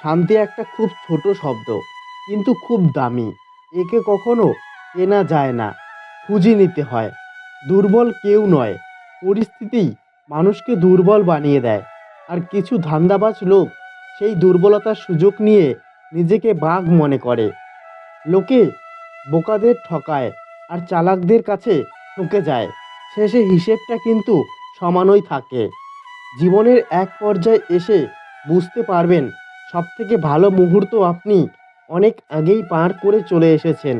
শান্তি একটা খুব ছোট শব্দ, কিন্তু খুব দামি। একে কখনো কেনা যায় না, খুঁজে নিতে হয়। দুর্বল কেউ নয় পরিস্থিতি মানুষকে দুর্বল বানিয়ে দেয়। আর কিছু ধান্দাবাজ লোক সেই দুর্বলতার সুযোগ নিয়ে নিজেকে বাঘ মনে করে। লোকে বোকাদের ঠকায় আর চালাকদের কাছে ঠকে যায়। শেষে হিসেবটা কিন্তু সমানই থাকে। জীবনের এক পর্যায়ে এসে বুঝতে পারবেন সবথেকে ভালো মুহূর্ত আপনি অনেক আগেই পার করে চলে এসেছেন।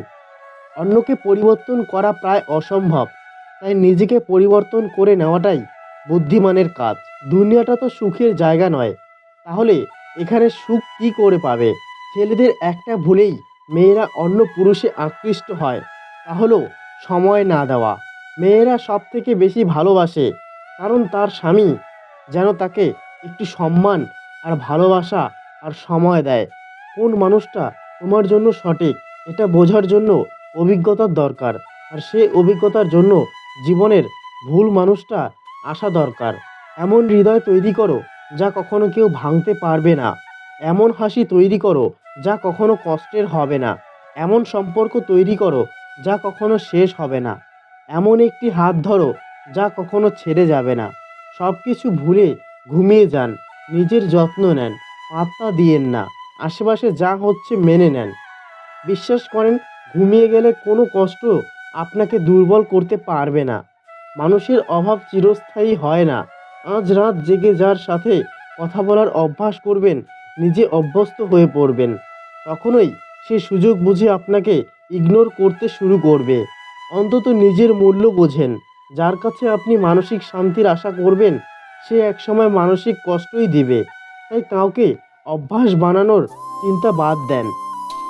অন্যকে পরিবর্তন করা প্রায় অসম্ভব, তাই নিজেকে পরিবর্তন করে নেওয়াটাই বুদ্ধিমানের কাজ। দুনিয়াটা তো সুখের জায়গা নয়, তাহলে এখানে সুখ কী করে পাবে? ছেলেদের একটা ভুলেই মেয়েরা অন্য পুরুষে আকৃষ্ট হয়, তা হলো সময় না দেওয়া। মেয়েরা সব থেকে বেশি ভালোবাসে, কারণ তার স্বামী যেন তাকে একটু সম্মান আর ভালোবাসা আর সময় দেয়। কোন মানুষটা তোমার জন্য সঠিক, এটা বোঝার জন্য অভিজ্ঞতার দরকার। আর সে অভিজ্ঞতার জন্য জীবনের ভুল মানুষটা আসা দরকার। এমন হৃদয় তৈরি করো যা কখনো কেউ ভাঙতে পারবে না। এমন হাসি তৈরি করো যা কখনো কষ্টের হবে না। এমন সম্পর্ক তৈরি করো যা কখনো শেষ হবে না। এমন একটি হাত ধরো যা কখনো ছেড়ে যাবে না। সব কিছু ভুলে ঘুমিয়ে যান, নিজের যত্ন নেন। পাত্তা দিয়েন না। আশেপাশে যা হচ্ছে মেনে নেন। বিশ্বাস করেন, ঘুমিয়ে গেলে কোনো কষ্ট আপনাকে দুর্বল করতে পারবে না। মানুষের অভাব চিরস্থায়ী হয় না। আজ রাত জেগে যার সাথে কথা বলার অভ্যাস করবেন, নিজে অভ্যস্ত হয়ে পড়বেন। তখনই সে সুযোগ বুঝে আপনাকে ইগনোর করতে শুরু করবে। অন্তত নিজের মূল্য বোঝেন। যার কাছে আপনি মানসিক শান্তির আশা করবেন, সে একসময় মানসিক কষ্টই দিবে। তাই কাউকে অভ্যাস বানানোর চিন্তা বাদ দেন।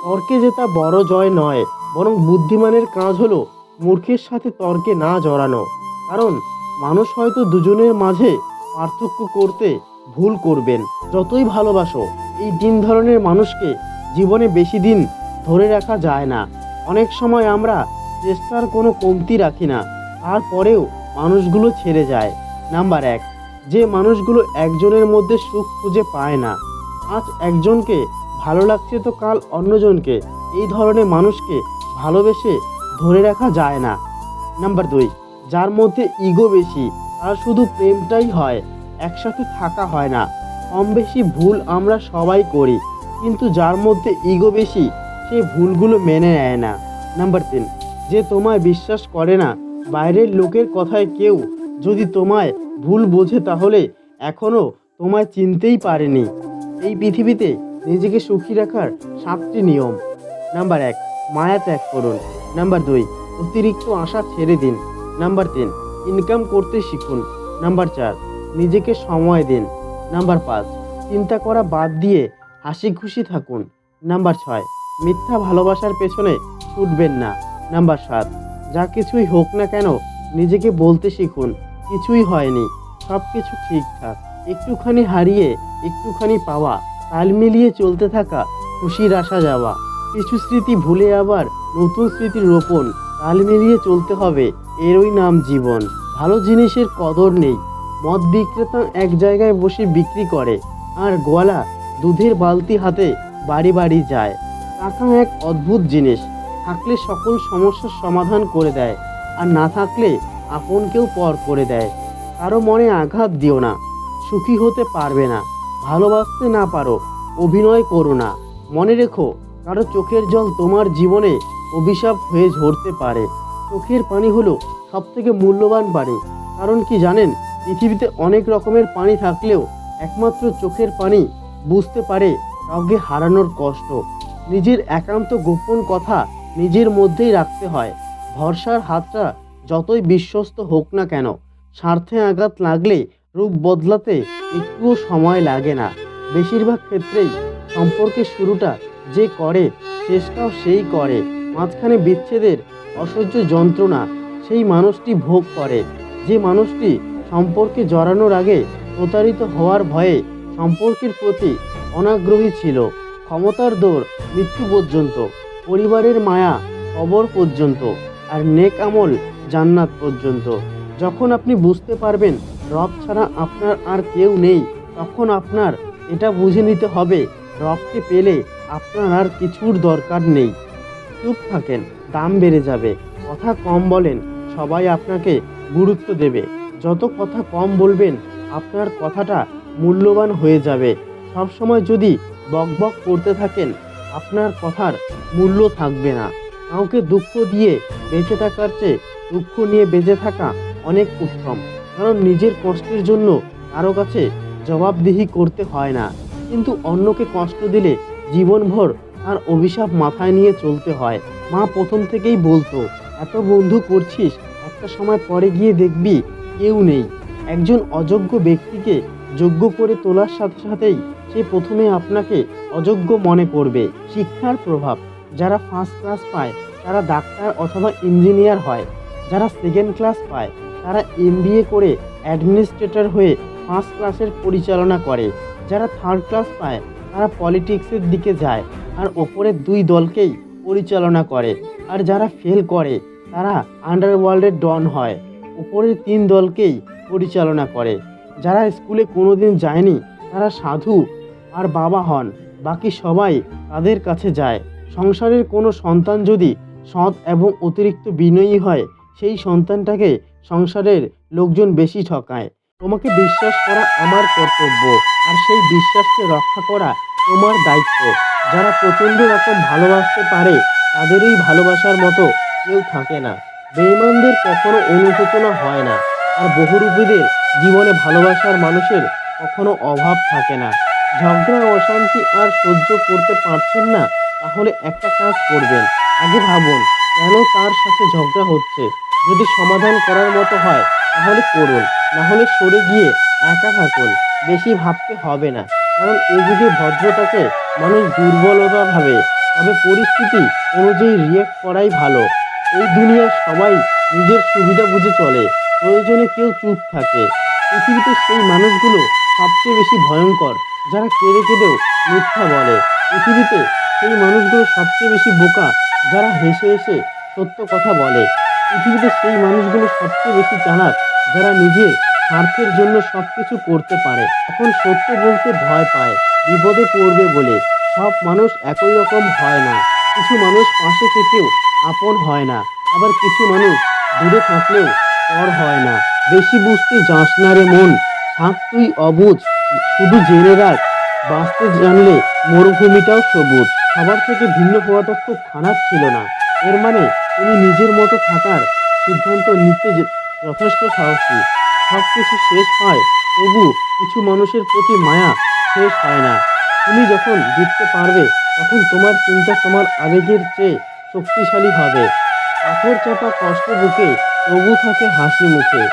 তর্কে জেতা বড় জয় নয়, বরং বুদ্ধিমানের কাজ হলো মূর্খের সাথে তর্কে না জড়ানো। কারণ মানুষ হয়তো দুজনের মাঝে পার্থক্য করতে ভুল করবেন। যতই ভালোবাসো, এই তিন ধরনের মানুষকে জীবনে বেশি দিন ধরে রাখা যায় না। অনেক সময় আমরা চেষ্টার কোনো কমতি রাখি না, তারপরেও মানুষগুলো ছেড়ে যায়। নাম্বার এক। যে মানুষগুলো একজনের মধ্যে সুখ খুঁজে পায় না। আজ একজনকে ভালো লাগছে তো কাল অন্যজনকে। এই ধরনের মানুষকে ভালোবেসে ধরে রাখা যায় না। নাম্বার দুই, যার মধ্যে ইগো বেশি, তার শুধু প্রেমটাই হয়, একসাথে থাকা হয় না। কম বেশি ভুল আমরা সবাই করি, কিন্তু যার মধ্যে ইগো বেশি, সে ভুলগুলো মেনে নেয় না। নাম্বার তিন, যে তোমায় বিশ্বাস করে না, বাইরের লোকের কথায় কেউ যদি তোমায় ভুল বোঝে তাহলে এখনও তোমায় চিনতেই পারেনি। এই পৃথিবীতে নিজেকে সুখী রাখার সাতটি নিয়ম। নাম্বার এক, মায়া ত্যাগ করুন। নাম্বার দুই, অতিরিক্ত আশা ছেড়ে দিন। নাম্বার তিন ইনকাম করতে শিখুন। নাম্বার চার, নিজেকে সময় দিন। নাম্বার পাঁচ, চিন্তা করা বাদ দিয়ে হাসি খুশি থাকুন। নাম্বার ছয়, মিথ্যা ভালোবাসার পেছনে ছুটবেন না। নাম্বার সাত, যা কিছুই হোক না কেন নিজেকে বলতে শিখুন। কিছুই হয়নি সব কিছু ঠিকঠাক। একটুখানি হারিয়ে, একটুখানি পাওয়া, তাল মিলিয়ে চলতে থাকা, খুশির আসা যাওয়া। কিছু স্মৃতি ভুলে আবার নতুন স্মৃতির রোপণ, তাল মিলিয়ে চলতে হবে, এরই নাম জীবন। ভালো জিনিসের কদর নেই। মদ বিক্রেতা এক জায়গায় বসে বিক্রি করে, আর গোয়ালা দুধের বালতি হাতে বাড়ি বাড়ি যায়। টাকা এক অদ্ভুত জিনিস, থাকলে সকল সমস্যার সমাধান করে দেয়, আর না থাকলে আপনকেও পর করে দেয়। কারও মনে আঘাত দিও না। সুখী হতে পারবে না। ভালোবাসতে না পারো। অভিনয় করো না। মনে রেখো, কারও চোখের জল তোমার জীবনে অভিশাপ হয়ে ঝরতে পারে। চোখের পানি হলো সব থেকে মূল্যবান পানি। কারণ কি জানেন, পৃথিবীতে অনেক রকমের পানি থাকলেও একমাত্র চোখের পানি বুঝতে পারে কাউকে হারানোর কষ্ট। নিজের একান্ত গোপন কথা নিজের মধ্যেই রাখতে হয়। ভরসার হাতটা যতই বিশ্বস্ত হোক না কেন, স্বার্থে আঘাত লাগলে রূপ বদলাতে একটুও সময় লাগে না। বেশিরভাগ ক্ষেত্রেই সম্পর্কের শুরুটা যে করে, শেষটাও সেই করে। মাঝখানে বিচ্ছেদের অসহ্য যন্ত্রণা সেই মানুষটি ভোগ করে। যে মানুষটি সম্পর্কে জড়ানোর আগে প্রতারিত হওয়ার ভয়ে সম্পর্কের প্রতি অনাগ্রহী ছিল, ক্ষমতার দৌড় মৃত্যু পর্যন্ত, পরিবারের মায়া কবর পর্যন্ত, আর নেক আমল জান্নাত পর্যন্ত। যখন আপনি বুঝতে পারবেন রব ছাড়া আপনার আর কেউ নেই, তখন আপনার এটা বুঝে নিতে হবে, রবকে পেলে আপনার আর কিছুর দরকার নেই। চুপ থাকেন, দাম বেড়ে যাবে। কথা কম বলেন, সবাই আপনাকে গুরুত্ব দেবে। যত কথা কম বলবেন, আপনার কথাটা মূল্যবান হয়ে যাবে। সবসময় যদি বকবক করতে থাকেন, আপনার কথার মূল্য থাকবে না। কাউকে দুঃখ দিয়ে বেঁচে থাকার চেয়ে দুঃখ নিয়ে বেঁচে থাকা অনেক উত্তম। কারণ নিজের কষ্টের জন্য কারও কাছে জবাবদিহি করতে হয় না। কিন্তু অন্যকে কষ্ট দিলে জীবনভর তার অভিশাপ মাথায় নিয়ে চলতে হয়। মা প্রথম থেকেই বলতো, এত বন্ধু করছিস, একটা সময় পরে গিয়ে দেখবি কেউ নেই। একজন অযোগ্য ব্যক্তিকে যোগ্য করে তোলার সাথে সাথেই সে প্রথমে আপনাকে অযোগ্য মনে করবে। শিক্ষার প্রভাব, যারা ফার্স্ট ক্লাস পায়, তারা ডাক্তার অথবা ইঞ্জিনিয়ার হয়। যারা সেকেন্ড ক্লাস পায়, তারা এমবিএ করে অ্যাডমিনিস্ট্রেটর হয়ে ফার্স্ট ক্লাসের পরিচালনা করে। যারা থার্ড ক্লাস পায়, তারা পলিটিক্সের দিকে যায় আর ওপরের দুই দলকেই পরিচালনা করে। আর যারা ফেল করে, তারা আন্ডারওয়ার্ল্ডের ডন হয়। ওপরের তিন দলকেই পরিচালনা করে। যারা স্কুলে কোনো দিন যায়নি, তারা সাধু আর বাবা হন। বাকি সবাই তাদের কাছে যায়। সংসারের কোনো সন্তান যদি সৎ এবং অতিরিক্ত বিনয়ী হয় সেই সন্তানটাকে সংসারের লোকজন বেশি ঠকায়। তোমাকে বিশ্বাস করা আমার কর্তব্য, আর সেই বিশ্বাসকে রক্ষা করা তোমার দায়িত্ব। যারা প্রচণ্ড রকম ভালোবাসতে পারে, তাদেরই ভালোবাসার মতো কেউ থাকে না। বেইমানদের কখনো অনুশোচনা হয় না, আর বহুরূপীদের জীবনে ভালোবাসার মানুষের কখনো অভাব থাকে না। ঝগড়া, অশান্তি আর সহ্য করতে পারছেন না, তাহলে একটা কাজ করবেন। আগে ভাবুন কেন তার সাথে ঝগড়া হচ্ছে? যদি সমাধান করার মতো হয়, তাহলে করুন। না হলে সরে গিয়ে একা থাকুন। বেশি ভাবতে হবে না। কারণ এ যুগে ভদ্রতাকে মানুষ দুর্বলতা ভাবে। তবে পরিস্থিতি অনুযায়ী রিয়েক্ট করাই ভালো। এই দুনিয়ার সবাই নিজের সুবিধা বুঝে চলে। প্রয়োজনে কেউ চুপ থাকে। পৃথিবীতে সেই মানুষগুলো সবচেয়ে বেশি ভয়ঙ্কর, যারা কেঁদে কেঁদেও মিথ্যা বলে। পৃথিবীতে সেই মানুষগুলো সবচেয়ে বেশি বোকা যারা হেসে হেসে সত্য কথা বলে, পৃথিবীতে সেই মানুষগুলো সবচেয়ে বেশি চালাক যারা নিজের স্বার্থের জন্য সব কিছু করতে পারে এখন সত্য বলতে ভয় পায়, বিপদে পড়বে বলে। সব মানুষ একই রকম হয় না। কিছু মানুষ পাশে থেকেও আপন হয় না। আবার কিছু মানুষ দূরে থাকলেও পর হয় না। বেশি বুঝতে যাস না রে মন। থাক তুই অবুঝ। শুধু জেনে রাখ। বাঁচতে জানলে মরুভূমিটাও সবুজ। সবার থেকে ভিন্ন খুব খারাপ ছিল না। এর মানে তুমি নিজের মতো থাকার সিদ্ধান্ত নিতে যথেষ্ট সাহসী। সব কিছু শেষ হয়, তবু কিছু মানুষের প্রতি মায়া শেষ হয় না। তুমি যখন জিততে পারবে, তখন তোমার চিন্তা তোমার আবেগের চেয়ে শক্তিশালী হবে। পাথর চাপা কষ্ট বুকে তবু থাকে হাসি মুখে।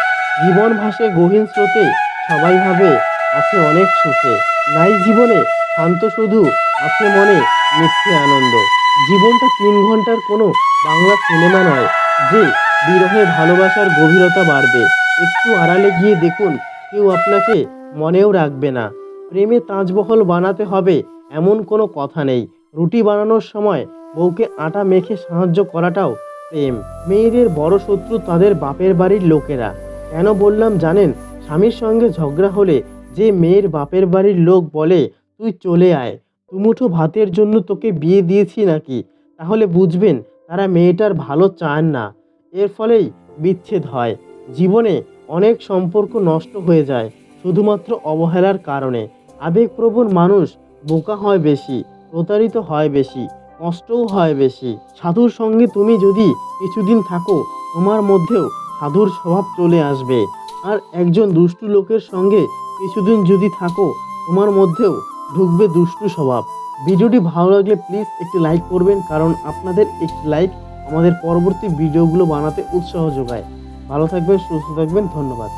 জীবন ভাসে গহীন স্রোতে, সবাই ভাবে আছে অনেক সুখে। নাই জীবনে শান্ত শুধু আছে মনে মিথ্যে আনন্দ। জীবনটা তিন ঘণ্টার কোনো বাংলা সিনেমা নয়, যে বিরহে ভালোবাসার গভীরতা বাড়বে। একটু আড়ালে গিয়ে দেখুন, কেউ আপনাকে মনেও রাখবে না। প্রেমে তাজমহল বানাতে হবে এমন কোনো কথা নেই। রুটি বানানোর সময় বউকে আটা মেখে সাহায্য করাটাও প্রেম। মেয়েদের বড় শত্রু তাদের বাপের বাড়ির লোকেরা। কেন বললাম জানেন, স্বামীর সঙ্গে ঝগড়া হলে যে মেয়ের বাপের বাড়ির লোক বলে, তুই চলে আয়। দুমুঠো ভাতের জন্য তোকে বিয়ে দিয়েছি নাকি? তাহলে বুঝবেন, তারা মেয়েটার ভালো চান না। এর ফলেই বিচ্ছেদ হয়। জীবনে অনেক সম্পর্ক নষ্ট হয়ে যায়, শুধুমাত্র অবহেলার কারণে। আবেগপ্রবণ মানুষ বোকা হয় বেশি, প্রতারিত হয় বেশি, কষ্টও হয় বেশি। সাধুর সঙ্গে তুমি যদি কিছুদিন থাকো, তোমার মধ্যেও সাধুর স্বভাব চলে আসবে। আর একজন দুষ্টু লোকের সঙ্গে কিছুদিন যদি থাকো, তোমার মধ্যেও ঢুকবে দুষ্টু স্বভাব। ভিডিওটি ভালো লাগলে প্লিজ একটি লাইক করবেন, কারণ আপনাদের একটি লাইক আমাদের পরবর্তী ভিডিওগুলো বানাতে উৎসাহ যোগায়। ভালো থাকবেন, সুস্থ থাকবেন, ধন্যবাদ।